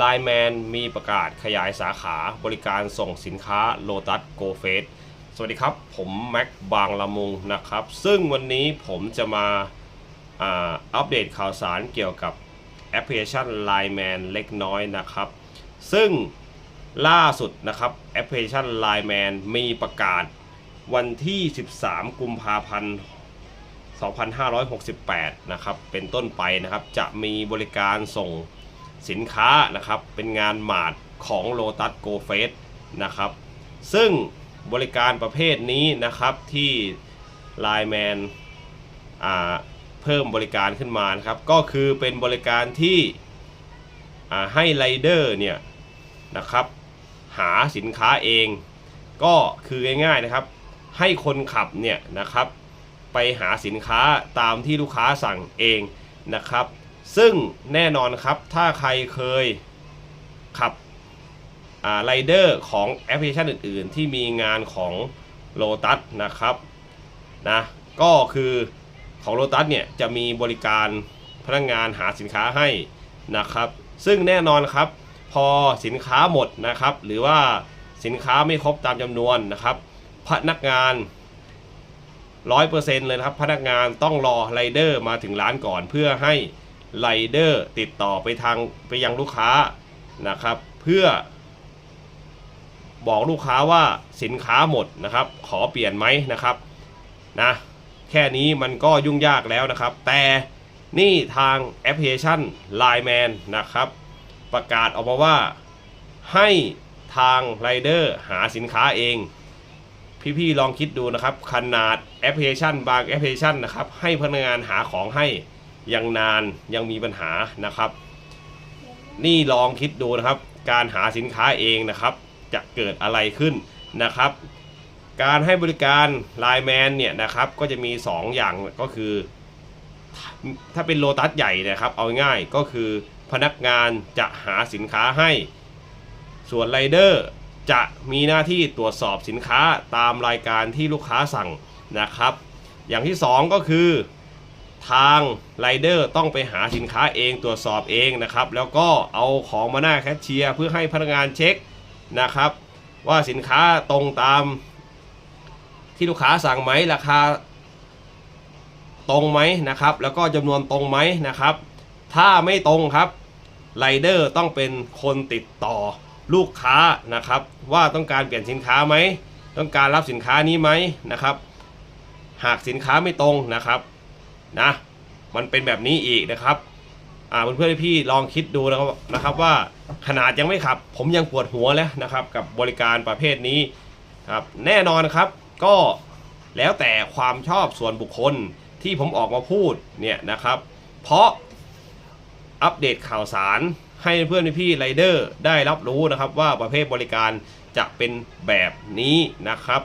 Line Man มีประกาศขยายสาขาบริการส่งสินค้า Lotus Go f a c e สวัสดีครับ ผมแม็กบางละมุงนะครับ ซึ่งวันนี้ผมจะมาอัปเดตข่าวสารเกี่ยวกับแอปพลิเคชัน Line Man เล็กน้อยนะครับ ซึ่งล่าสุดนะครับแอปพลิเคชัน Line Man มีประกาศวันที่ 13 กุมภาพันธ์ 2568 นะครับ เป็นต้นไปนะครับ จะมีบริการส่ง สินค้านะครับ เป็นงานหมาดของ Lotus Go f a c e นะครับ ซึ่งบริการประเภทนี้นะครับที่ Line Man เพิ่มบริการขึ้นมานะครับ ก็คือเป็นบริการที่ให้ไรเดอร์เนี่ยนะครับ หาสินค้าเอง ก็คือง่ายๆนะครับ ให้คนขับเนี่ยนะครับ ไปหาสินค้าตามที่ลูกค้าสั่งเองนะครับ ซึ่งแน่นอนครับถ้าใครเคยขับไรเดอร์ของแอปพลิเคชันอื่น ๆ ที่มีงานของ Lotus นะครับนะก็คือของ Lotus เนี่ยจะมีบริการพนักงงานหาสินค้าให้นะครับ ซึ่งแน่นอนครับ พอสินค้าหมดนะครับ หรือว่าสินค้าไม่ครบตามจำนวนนะครับ พนักงานร้อยเปอร์เซ็นต์เลยนะครับ พนักงานต้องรอไรเดอร์มาถึงร้านก่อนเพื่อให้ ไรเดอร์ติดต่อไปทางไปยังลูกค้านะครับ เพื่อ บอกลูกค้าว่าสินค้าหมดนะครับ ขอเปลี่ยนไหมนะครับนะแค่นี้มันก็ยุ่งยากแล้วนะครับ แต่นี่ทางแอปพลิเคชัน Line Man นะครับ ประกาศออกมาว่าให้ทางไรเดอร์หาสินค้าเอง พี่ๆลองคิดดูนะครับ ขนาดแอปพลิเคชันบางแอปพลิเคชันนะครับ ให้พนักงานหาของให้ ยังนานยังมีปัญหานะครับ นี่ลองคิดดูนะครับ การหาสินค้าเองนะครับ จะเกิดอะไรขึ้นนะครับ การให้บริการไลน์แมนเนี่ยนะครับ ก็จะมี 2 อย่างก็คือ ถ้าเป็นโลตัสใหญ่นะครับ เอาง่ายก็คือพนักงานจะหาสินค้าให้ ส่วนไรเดอร์จะมีหน้าที่ตรวจสอบสินค้าตามรายการที่ลูกค้าสั่งนะครับ อย่างที่ 2 ก็คือ ทางไรเดอร์ต้องไปหาสินค้าเองตรวจสอบเองนะครับ แล้วก็เอาของมาหน้าแคชเชียร์เพื่อให้พนักงานเช็คนะครับ ว่าสินค้าตรงตาม ที่ลูกค้าสั่งไหมราคาตรงไหมนะครับ แล้วก็จำนวนตรงไหมนะครับ ถ้าไม่ตรงครับไรเดอร์ต้องเป็นคนติดต่อลูกค้านะครับ ว่าต้องการเปลี่ยนสินค้าไหม ต้องการรับสินค้านี้ไหมนะครับ หากสินค้าไม่ตรงนะครับ นะ มันเป็นแบบนี้อีกนะครับอ่าเพื่อนๆพี่ลองคิดดูนะครับนะครับว่าขนาดยังไม่ขับ ผมยังปวดหัวแล้วนะครับ กับบริการประเภทนี้ครับแน่นอนครับก็แล้วแต่ความชอบส่วนบุคคลที่ผมออกมาพูดเนี่ยนะครับ เพราะอัปเดตข่าวสารให้เพื่อนพี่ไรเดอร์ได้รับรู้นะครับว่าประเภทบริการจะเป็นแบบนี้นะครับ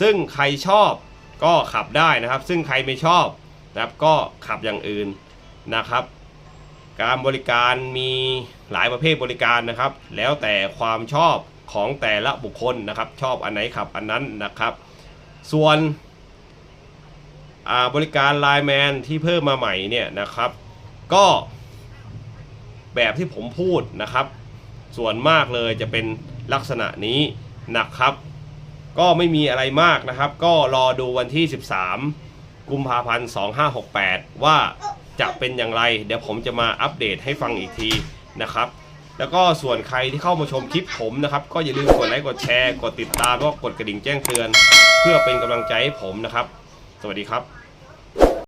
ซึ่งใครชอบก็ขับได้นะครับ ซึ่งใครไม่ชอบ นะครับก็ขับอย่างอื่นนะครับ การบริการมีหลายประเภทบริการนะครับ แล้วแต่ความชอบของแต่ละบุคคลนะครับ ชอบอันไหนขับอันนั้นนะครับ ส่วนบริการไลน์แมนที่เพิ่มมาใหม่เนี่ยนะครับ ก็แบบที่ผมพูดนะครับ ส่วนมากเลยจะเป็นลักษณะนี้นะครับ ก็ไม่มีอะไรมากนะครับ ก็รอดูวันที่ 13 กุมภาพันธ์ 2568 ว่าจะเป็นอย่างไร เดี๋ยวผมจะมาอัปเดตให้ฟังอีกทีนะครับ แล้วก็ส่วนใครที่เข้ามาชมคลิปผมนะครับ ก็อย่าลืมกดไลค์กดแชร์ กดติดตามแล้วก็กดกระดิ่งแจ้งเตือน เพื่อเป็นกำลังใจให้ผมนะครับ สวัสดีครับ